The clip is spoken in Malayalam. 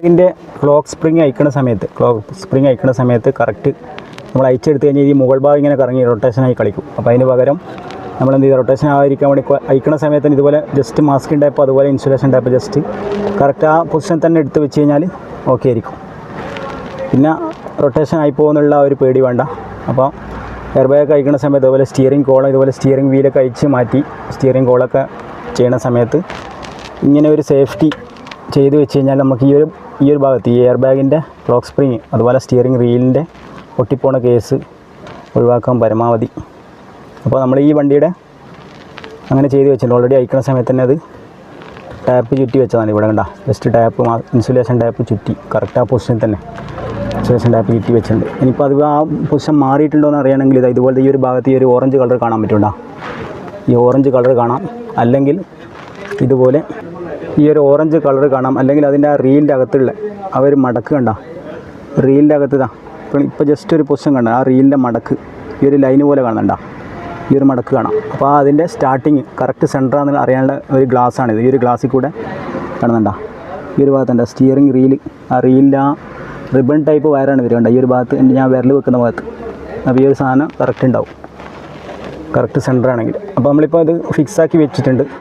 ഇതിന്റെ ക്ലോക്ക് സ്പ്രിങ് അയക്കുന്ന സമയത്ത് ക്ലോക്ക് സ്പ്രിങ് അയക്കുന്ന സമയത്ത് കറക്റ്റ് നമ്മൾ അയച്ചെടുത്ത് കഴിഞ്ഞാൽ ഈ മുകൾ ഭാഗം ഇങ്ങനെ കറങ്ങി റൊട്ടേഷനായി കളിക്കും. അപ്പോൾ അതിന് പകരം നമ്മൾ എന്ത് ചെയ്യുക റൊട്ടേഷൻ ആയിരിക്കാൻ വേണ്ടി അയക്കുന്ന സമയത്ത് ഇതുപോലെ ജസ്റ്റ് മാസ്ക് ഉണ്ടായപ്പോൾ അതുപോലെ ഇൻസുലേഷൻ ഉണ്ടായപ്പോൾ ജസ്റ്റ് കറക്റ്റ് ആ പൊസിഷൻ തന്നെ എടുത്ത് വെച്ച് കഴിഞ്ഞാൽ ഓക്കെ ആയിരിക്കും. പിന്നെ റൊട്ടേഷൻ ആയി പോകുന്നുള്ള ഒരു പേടി വേണ്ട. അപ്പോൾ എയർ ബാഗ് അയക്കുന്ന സമയത്ത് അതുപോലെ സ്റ്റിയറിംഗ് കോളം ഇതുപോലെ സ്റ്റിയറിംഗ് വീലൊക്കെ അയച്ച് മാറ്റി സ്റ്റിയറിംഗ് കോളൊക്കെ ചെയ്യുന്ന സമയത്ത് ഇങ്ങനെ ഒരു സേഫ്റ്റി ചെയ്ത് വെച്ച് കഴിഞ്ഞാൽ നമുക്ക് ഈ ഒരു ഈ ഒരു ഭാഗത്ത് ഈ എയർ ബാഗിന്റെ ക്ലോക്ക് സ്പ്രിങ് അതുപോലെ സ്റ്റിയറിംഗ് റീലിന്റെ പൊട്ടിപ്പോണ കേസ് ഒഴിവാക്കാൻ പരമാവധി. അപ്പോൾ നമ്മൾ ഈ വണ്ടിയുടെ അങ്ങനെ ചെയ്ത് വെച്ചിട്ടുണ്ട്. ഓൾറെഡി അയക്കുന്ന സമയത്ത് തന്നെ അത് ടാപ്പ് ചുറ്റി വെച്ചതാണ് ഇവിടെ കണ്ട. ജസ്റ്റ് ടാപ്പ് ഇൻസുലേഷൻ ടാപ്പ് ചുറ്റി കറക്റ്റ് ആ പൊസിഷനിൽ തന്നെ ഇൻസുലേഷൻ ടാപ്പ് ചുറ്റി വെച്ചിട്ടുണ്ട്. ഇനിയിപ്പോൾ അത് ആ പൊസിഷൻ മാറിയിട്ടുണ്ടോ എന്ന് അറിയണമെങ്കിൽ ഇത് ഇതുപോലത്തെ ഈ ഒരു ഭാഗത്ത് ഈ ഒരു ഓറഞ്ച് കളർ കാണാൻ പറ്റുണ്ടോ ഈ ഓറഞ്ച് കളർ കാണാം. അല്ലെങ്കിൽ ഇതുപോലെ ഈ ഒരു ഓറഞ്ച് കളർ കാണാം. അല്ലെങ്കിൽ അതിന്റെ ആ റീലിന്റെ അകത്തുള്ള ആ ഒരു മടക്ക് കണ്ട. റീലിന്റെ അകത്ത് ഇതാ. ഇപ്പോൾ ഇപ്പോൾ ജസ്റ്റ് ഒരു പൊസിഷൻ കണ്ട. ആ റീലിന്റെ മടക്ക്. ഈ ഒരു ലൈന് പോലെ കാണണ്ട. ഈ ഒരു മടക്ക് കാണാം. അപ്പോൾ അതിന്റെ സ്റ്റാർട്ടിങ് കറക്റ്റ് സെന്ററാണെന്ന് അറിയാനുള്ള ഒരു ഗ്ലാസ്സാണിത് ഈ ഒരു ഗ്ലാസ്സിൽ കൂടെ കാണുന്നുണ്ട. ഈ ഒരു ഭാഗത്തുണ്ട്. സ്റ്റിയറിംഗ് റീൽ ആ റീലിന്റെ ആ റിബൺ ടൈപ്പ് വയറാണ് വരുന്നുണ്ട് ഈ ഒരു ഭാഗത്ത് ഞാൻ വിരൽ വെക്കുന്ന ഭാഗത്ത്. അപ്പോൾ ഈ ഒരു സാധനം കറക്റ്റ് ഉണ്ടാവും കറക്റ്റ് സെന്റർ ആണെങ്കിൽ. അപ്പോൾ നമ്മളിപ്പോൾ അത് ഫിക്സാക്കി വെച്ചിട്ടുണ്ട്.